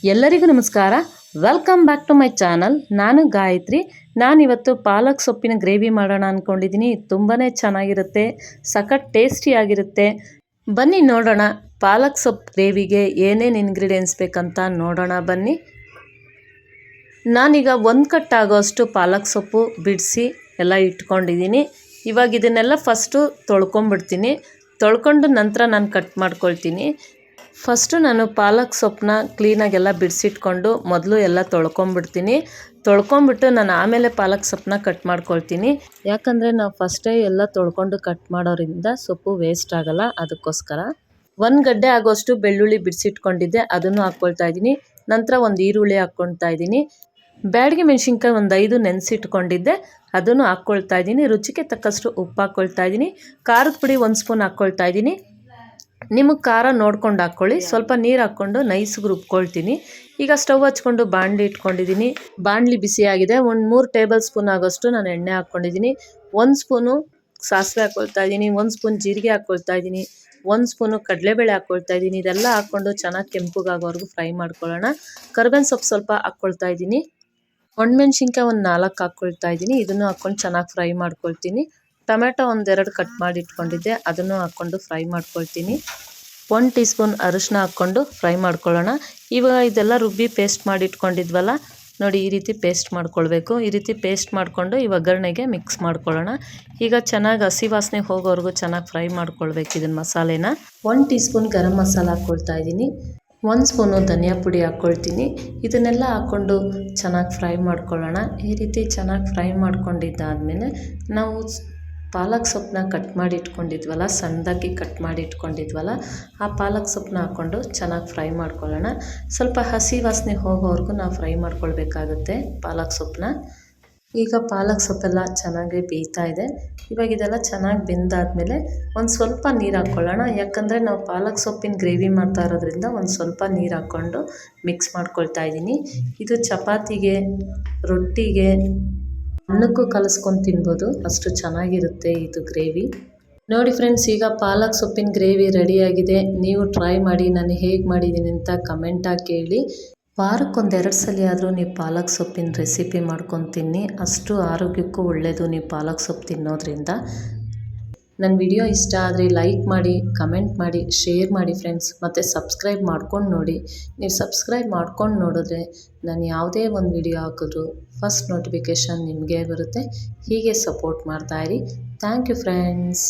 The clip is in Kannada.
ಎಲ್ಲರಿಗೂ ನಮಸ್ಕಾರ. Welcome back to my channel ನಾನು ಗಾಯತ್ರಿ. ನಾನಿವತ್ತು ಪಾಲಕ್ ಸೊಪ್ಪಿನ ಗ್ರೇವಿ ಮಾಡೋಣ ಅಂದ್ಕೊಂಡಿದ್ದೀನಿ ತುಂಬಾ ಚೆನ್ನಾಗಿರುತ್ತೆ. ಸಖತ್ ಟೇಸ್ಟಿಯಾಗಿರುತ್ತೆ ಬನ್ನಿ ನೋಡೋಣ ಪಾಲಕ್ ಸೊಪ್ಪು ಗ್ರೇವಿಗೆ ಏನೇನು ಇಂಗ್ರೀಡಿಯೆಂಟ್ಸ್ ಬೇಕಂತ ನೋಡೋಣ ಬನ್ನಿ. ನಾನೀಗ ಒಂದು ಕಟ್ ಆಗೋಷ್ಟು ಪಾಲಕ್ ಸೊಪ್ಪು ಬಿಡಿಸಿ ಎಲ್ಲ ಇಟ್ಕೊಂಡಿದ್ದೀನಿ ಇವಾಗ ಇದನ್ನೆಲ್ಲ ಫಸ್ಟು ತೊಳ್ಕೊಂಬಿಡ್ತೀನಿ ತೊಳ್ಕೊಂಡು ನಂತರ ನಾನು ಕಟ್ ಮಾಡ್ಕೊಳ್ತೀನಿ. ಫಸ್ಟು ನಾನು ಪಾಲಕ್ ಸೊಪ್ಪನ್ನ ಕ್ಲೀನಾಗೆಲ್ಲ ಬಿಡಿಸಿಟ್ಕೊಂಡು ಮೊದಲು ಎಲ್ಲ ತೊಳ್ಕೊಂಬಿಡ್ತೀನಿ. ತೊಳ್ಕೊಂಬಿಟ್ಟು ನಾನು ಆಮೇಲೆ ಪಾಲಕ್ ಸೊಪ್ಪನ್ನ ಕಟ್ ಮಾಡ್ಕೊಳ್ತೀನಿ. ಯಾಕಂದರೆ ನಾವು ಫಸ್ಟೇ ಎಲ್ಲ ತೊಳ್ಕೊಂಡು ಕಟ್ ಮಾಡೋರಿಂದ ಸೊಪ್ಪು ವೇಸ್ಟ್ ಆಗಲ್ಲ, ಅದಕ್ಕೋಸ್ಕರ. ಒಂದು ಗಡ್ಡೆ ಆಗೋಷ್ಟು ಬೆಳ್ಳುಳ್ಳಿ ಬಿಡಿಸಿಟ್ಕೊಂಡಿದ್ದೆ, ಅದನ್ನು ಹಾಕ್ಕೊಳ್ತಾ ಇದ್ದೀನಿ. ನಂತರ ಒಂದು ಈರುಳ್ಳಿ ಹಾಕ್ಕೊಳ್ತಾ ಇದ್ದೀನಿ. ಬ್ಯಾಡಿಗೆ ಮೆಣಸಿನ್ಕಾಯಿ ಒಂದು ಐದು ನೆನೆಸಿಟ್ಕೊಂಡಿದ್ದೆ, ಅದನ್ನು ಹಾಕ್ಕೊಳ್ತಾ ಇದ್ದೀನಿ. ರುಚಿಗೆ ತಕ್ಕಷ್ಟು ಉಪ್ಪು ಹಾಕ್ಕೊಳ್ತಾ ಇದ್ದೀನಿ. ಖಾರದ ಪುಡಿ ಒಂದು ಸ್ಪೂನ್ ಹಾಕ್ಕೊಳ್ತಾ ಇದ್ದೀನಿ. ನಿಮಗೆ ಖಾರ ನೋಡ್ಕೊಂಡು ಹಾಕ್ಕೊಳ್ಳಿ. ಸ್ವಲ್ಪ ನೀರು ಹಾಕ್ಕೊಂಡು ನೈಸ್ಗೆ ರುಬ್ಕೊಳ್ತೀನಿ ಈಗ ಸ್ಟವ್ ಹಚ್ಕೊಂಡು ಬಾಣಲಿ ಇಟ್ಕೊಂಡಿದ್ದೀನಿ. ಬಾಣಲಿ ಬಿಸಿಯಾಗಿದೆ. ಒಂದು ಮೂರು ಟೇಬಲ್ ಸ್ಪೂನ್ ಆಗೋಷ್ಟು ನಾನು ಎಣ್ಣೆ ಹಾಕ್ಕೊಂಡಿದ್ದೀನಿ. ಒಂದು ಸ್ಪೂನು ಸಾಸಿವೆ ಹಾಕ್ಕೊಳ್ತಾ ಇದ್ದೀನಿ. ಒಂದು ಸ್ಪೂನ್ ಜೀರಿಗೆ ಹಾಕ್ಕೊಳ್ತಾ ಇದ್ದೀನಿ. ಒಂದು ಸ್ಪೂನು ಕಡಲೆಬೇಳೆ ಹಾಕ್ಕೊಳ್ತಾ ಇದ್ದೀನಿ. ಇದೆಲ್ಲ ಹಾಕ್ಕೊಂಡು ಚೆನ್ನಾಗಿ ಕೆಂಪುಗಾಗೋವರೆಗೂ ಫ್ರೈ ಮಾಡ್ಕೊಳ್ಳೋಣ. ಕರ್ಬೇವಿನ ಸೊಪ್ಪು ಸ್ವಲ್ಪ ಹಾಕ್ಕೊಳ್ತಾ ಇದ್ದೀನಿ. ಒಣಮೆಣ್ಸಿನ್ಕಾಯಿ ಒಂದು ನಾಲ್ಕು ಹಾಕ್ಕೊಳ್ತಾ ಇದ್ದೀನಿ. ಇದನ್ನು ಹಾಕ್ಕೊಂಡು ಚೆನ್ನಾಗಿ ಫ್ರೈ ಮಾಡ್ಕೊಳ್ತೀನಿ. ಟೊಮೆಟೊ ಒಂದೆರಡು ಕಟ್ ಮಾಡಿ ಇಟ್ಕೊಂಡಿದ್ದೆ. ಅದನ್ನು ಹಾಕ್ಕೊಂಡು ಫ್ರೈ ಮಾಡ್ಕೊಳ್ತೀನಿ. ಒನ್ ಟೀ ಸ್ಪೂನ್ ಅರಿಶಿನ ಹಾಕ್ಕೊಂಡು ಫ್ರೈ ಮಾಡ್ಕೊಳ್ಳೋಣ. ಇವಾಗ ಇದೆಲ್ಲ ರುಬ್ಬಿ ಪೇಸ್ಟ್ ಮಾಡಿ ಇಟ್ಕೊಂಡಿದ್ವಲ್ಲ, ನೋಡಿ ಈ ರೀತಿ ಪೇಸ್ಟ್ ಮಾಡ್ಕೊಳ್ಬೇಕು. ಈ ರೀತಿ ಪೇಸ್ಟ್ ಮಾಡಿಕೊಂಡು ಈ ಒಗ್ಗರಣೆಗೆ ಮಿಕ್ಸ್ ಮಾಡ್ಕೊಳ್ಳೋಣ. ಈಗ ಚೆನ್ನಾಗಿ ಹಸಿ ವಾಸನೆ ಹೋಗೋವರೆಗೂ ಚೆನ್ನಾಗಿ ಫ್ರೈ ಮಾಡ್ಕೊಳ್ಬೇಕು ಇದನ್ನ ಮಸಾಲೆನ. One teaspoon garam masala ಹಾಕ್ಕೊಳ್ತಾ ಇದ್ದೀನಿ. ಒಂದು ಸ್ಪೂನು ಧನಿಯಾ ಪುಡಿ ಹಾಕ್ಕೊಳ್ತೀನಿ ಇದನ್ನೆಲ್ಲ ಹಾಕ್ಕೊಂಡು ಚೆನ್ನಾಗಿ ಫ್ರೈ ಮಾಡ್ಕೊಳ್ಳೋಣ. ಈ ರೀತಿ ಚೆನ್ನಾಗಿ ಫ್ರೈ ಮಾಡ್ಕೊಂಡಿದ್ದಾದಮೇಲೆ ನಾವು ಪಾಲಕ್ ಸೊಪ್ಪನ್ನ ಕಟ್ ಮಾಡಿ ಇಟ್ಕೊಂಡಿದ್ವಲ್ಲ ಸಣ್ಣದಾಗಿ ಕಟ್ ಮಾಡಿ ಇಟ್ಕೊಂಡಿದ್ವಲ್ಲ ಆ ಪಾಲಕ್ ಸೊಪ್ಪನ್ನ ಹಾಕ್ಕೊಂಡು ಚೆನ್ನಾಗಿ ಫ್ರೈ ಮಾಡ್ಕೊಳ್ಳೋಣ. ಸ್ವಲ್ಪ ಹಸಿ ವಾಸನೆ ಹೋಗೋವರೆಗೂ ನಾವು ಫ್ರೈ ಮಾಡ್ಕೊಳ್ಬೇಕಾಗುತ್ತೆ ಪಾಲಕ್ ಸೊಪ್ಪನ್ನ. ಈಗ ಪಾಲಕ್ ಸೊಪ್ಪೆಲ್ಲ ಚೆನ್ನಾಗಿ ಬೇಯ್ತಾ ಇದೆ. ಇವಾಗ ಇದೆಲ್ಲ ಚೆನ್ನಾಗಿ ಬೆಂದಾದಮೇಲೆ ಒಂದು ಸ್ವಲ್ಪ ನೀರು ಹಾಕ್ಕೊಳ್ಳೋಣ. ಯಾಕಂದರೆ ನಾವು ಪಾಲಕ್ ಸೊಪ್ಪಿನ ಗ್ರೇವಿ ಮಾಡ್ತಾ ಇರೋದ್ರಿಂದ ಒಂದು ಸ್ವಲ್ಪ ನೀರು ಹಾಕ್ಕೊಂಡು ಮಿಕ್ಸ್ ಮಾಡ್ಕೊಳ್ತಾ ಇದ್ದೀನಿ ಇದು ಚಪಾತಿಗೆ, ರೊಟ್ಟಿಗೆ ಅನ್ನಕ್ಕೂ ಕಲಸ್ಕೊಂಡು ತಿನ್ಬೋದು. ಅಷ್ಟು ಚೆನ್ನಾಗಿರುತ್ತೆ ಇದು ಗ್ರೇವಿ. ನೋಡಿ ಫ್ರೆಂಡ್ಸ್, ಈಗ ಪಾಲಕ್ ಸೊಪ್ಪಿನ ಗ್ರೇವಿ ರೆಡಿಯಾಗಿದೆ. ನೀವು ಟ್ರೈ ಮಾಡಿ, ನಾನು ಹೇಗೆ ಮಾಡಿದ್ದೀನಿ ಅಂತ ಕಮೆಂಟಾಗಿ ಕೇಳಿ. ವಾರಕ್ಕೊಂದೆರಡು ಸಲ ಆದರೂ ನೀವು ಪಾಲಕ್ ಸೊಪ್ಪಿನ ರೆಸಿಪಿ ಮಾಡ್ಕೊಂಡು ತಿನ್ನಿ. ಅಷ್ಟು ಆರೋಗ್ಯಕ್ಕೂ ಒಳ್ಳೆಯದು ನೀವು ಪಾಲಕ್ ಸೊಪ್ಪು ತಿನ್ನೋದ್ರಿಂದ. ನನ್ನ ವಿಡಿಯೋ ಇಷ್ಟ ಆದರೆ ಲೈಕ್ ಮಾಡಿ ಕಮೆಂಟ್ ಮಾಡಿ ಶೇರ್ ಮಾಡಿ ಫ್ರೆಂಡ್ಸ್ ಮತ್ತು ಸಬ್ಸ್ಕ್ರೈಬ್ ಮಾಡ್ಕೊಂಡು ನೋಡಿ. ನೀವು ಸಬ್ಸ್ಕ್ರೈಬ್ ಮಾಡ್ಕೊಂಡು ನೋಡಿದ್ರೆ ನಾನು ಯಾವುದೇ ಒಂದು ವಿಡಿಯೋ ಹಾಕಿದ್ರು ಫಸ್ಟ್ ನೋಟಿಫಿಕೇಷನ್ ನಿಮಗೆ ಬರುತ್ತೆ. ಹೀಗೆ ಸಪೋರ್ಟ್ ಮಾಡ್ತಾಯಿರಿ ಥ್ಯಾಂಕ್ ಯು ಫ್ರೆಂಡ್ಸ್